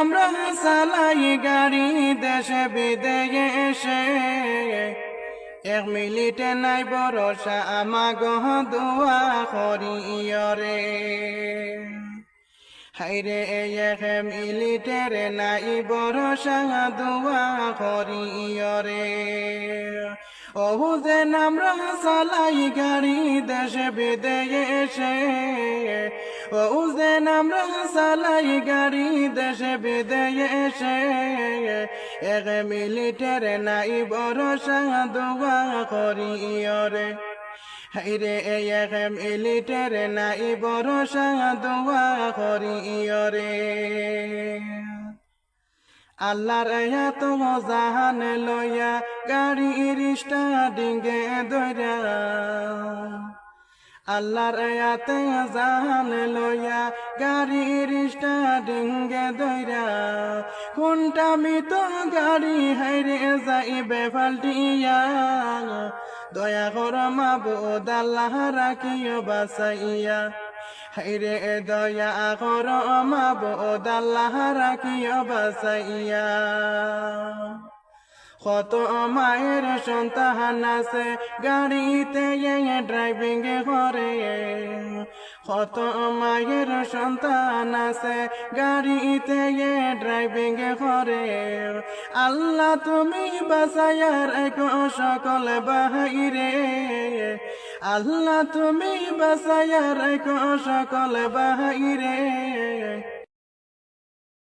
আমরা চালাই গাড়ি দেশে, বিদেশে এক মিনিটে নাই ভরসা, আমাগ দোয়া করিয়রে হাইরে এক মিলিটেরে নাই ভরসা, দোয়া করিয়রে ওহু যে আমরা চালাই গাড়ি দেশে, বিদেশে যে আমরা চালাই গাড়ি দেশে বিদেশে এক মিলিটারে নাই ভরসা দোয়া করিয়রে হাইরে এক মিলিটারে নাই ভরসা দোয়া করিয়রে আল্লাহর এত জাহান লইয়া গাড়ি রিস্টা ডিঙ্গে দইরা আল্লাহর জাহান লইয়া গাড়ি রিস্টা ডিঙ্গে দইরা কোনটা মিত গাড়ি হাইরে যাইবে ফাল্টিয়া। দয়া কর মাবুদ আল্লাহ রাখিও বাসাইয়া হাইরে দয়া কর মাবুদ আল্লাহ রাখিও বাসাইয়া কত মায়ের সন্তান আছে? গাড়িতে ড্রাইভিং করে। কত মায়ের সন্তান আছে? গাড়িতে ড্রাইভিং করে। আল্লাহ তুমি বাসায়ার এক সকল বাহিরে। আল্লাহ তুমি বাসায়ার এক সকল বাহিরে।